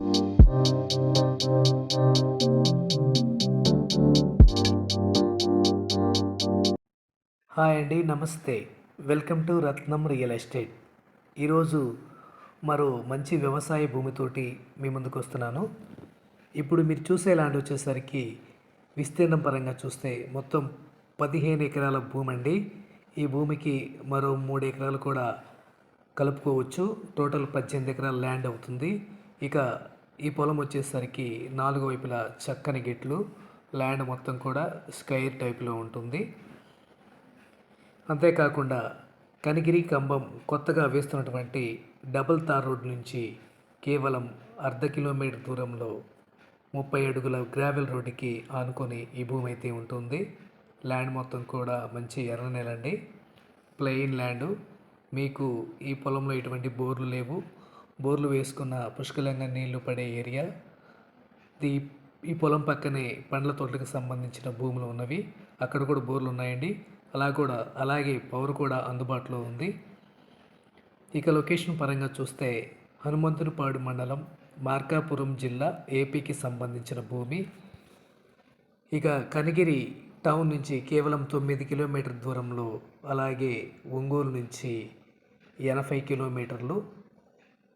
Hi అండి నమస్తే. Welcome to Ratnam real estate. ఈరోజు మరో మంచి వ్యవసాయ భూమితోటి మీ ముందుకు వస్తున్నాను. ఇప్పుడు మీరు చూసే ల్యాండ్ వచ్చేసరికి విస్తీర్ణం పరంగా చూస్తే మొత్తం పదిహేను ఎకరాల భూమి అండి. ఈ భూమికి మరో మూడు ఎకరాలు కూడా కలుపుకోవచ్చు. టోటల్ పద్దెనిమిది ఎకరాల ల్యాండ్ అవుతుంది. ఇక ఈ పొలం వచ్చేసరికి నాలుగు వైపులా చక్కని గెట్లు ల్యాండ్ మొత్తం కూడా స్క్వేర్ టైప్లో ఉంటుంది. అంతేకాకుండా కనిగిరి కంబం కొత్తగా వేస్తున్నటువంటి డబుల్ తార్ రోడ్ నుంచి కేవలం అర్ధ కిలోమీటర్ దూరంలో ముప్పై అడుగుల గ్రావెల్ రోడ్డుకి ఆనుకొని ఈ భూమి అయితే ఉంటుంది. ల్యాండ్ మొత్తం కూడా మంచి ఎర్ర నేలండి. Plain land. మీకు ఈ పొలంలో ఎటువంటి బోర్లు లేవు. బోర్లు వేసుకున్న పుష్కలంగా నీళ్ళు పడే ఏరియా. ఈ ఈ పొలం పక్కనే పండ్ల తోటలకు సంబంధించిన భూములు ఉన్నవి. అక్కడ కూడా బోర్లు ఉన్నాయండి. అలా కూడా అలాగే పవర్ కూడా అందుబాటులో ఉంది. ఇక లొకేషన్ పరంగా చూస్తే హనుమంతునిపాడు మండలం మార్కాపురం జిల్లా ఏపీకి సంబంధించిన భూమి. ఇక కనిగిరి టౌన్ నుంచి కేవలం తొమ్మిది కిలోమీటర్ దూరంలో అలాగే ఒంగోలు నుంచి ఎనభై కిలోమీటర్లు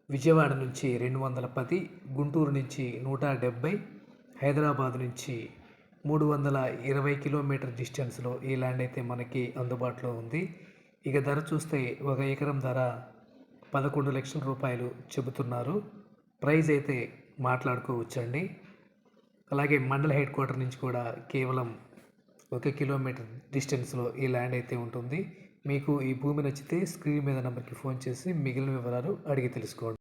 విజయవాడ నుంచి రెండు వందల పది గుంటూరు నుంచి నూట డెబ్భై హైదరాబాద్ నుంచి మూడు వందల ఇరవై కిలోమీటర్ డిస్టెన్స్లో ఈ ల్యాండ్ అయితే మనకి అందుబాటులో ఉంది. ఇక ధర చూస్తే ఒక ఎకరం ధర పదకొండు లక్షల రూపాయలు చెబుతున్నారు. ప్రైజ్ అయితే మాట్లాడుకోవచ్చండి. అలాగే మండల హెడ్ క్వార్టర్ నుంచి కూడా కేవలం ఒక కిలోమీటర్ డిస్టెన్స్లో ఈ ల్యాండ్ అయితే ఉంటుంది. మీకు ఈ భూమి నచ్చితే స్క్రీన్ మీద నెంబర్కి ఫోన్ చేసి మిగిలిన వివరాలు అడిగి తెలుసుకోండి.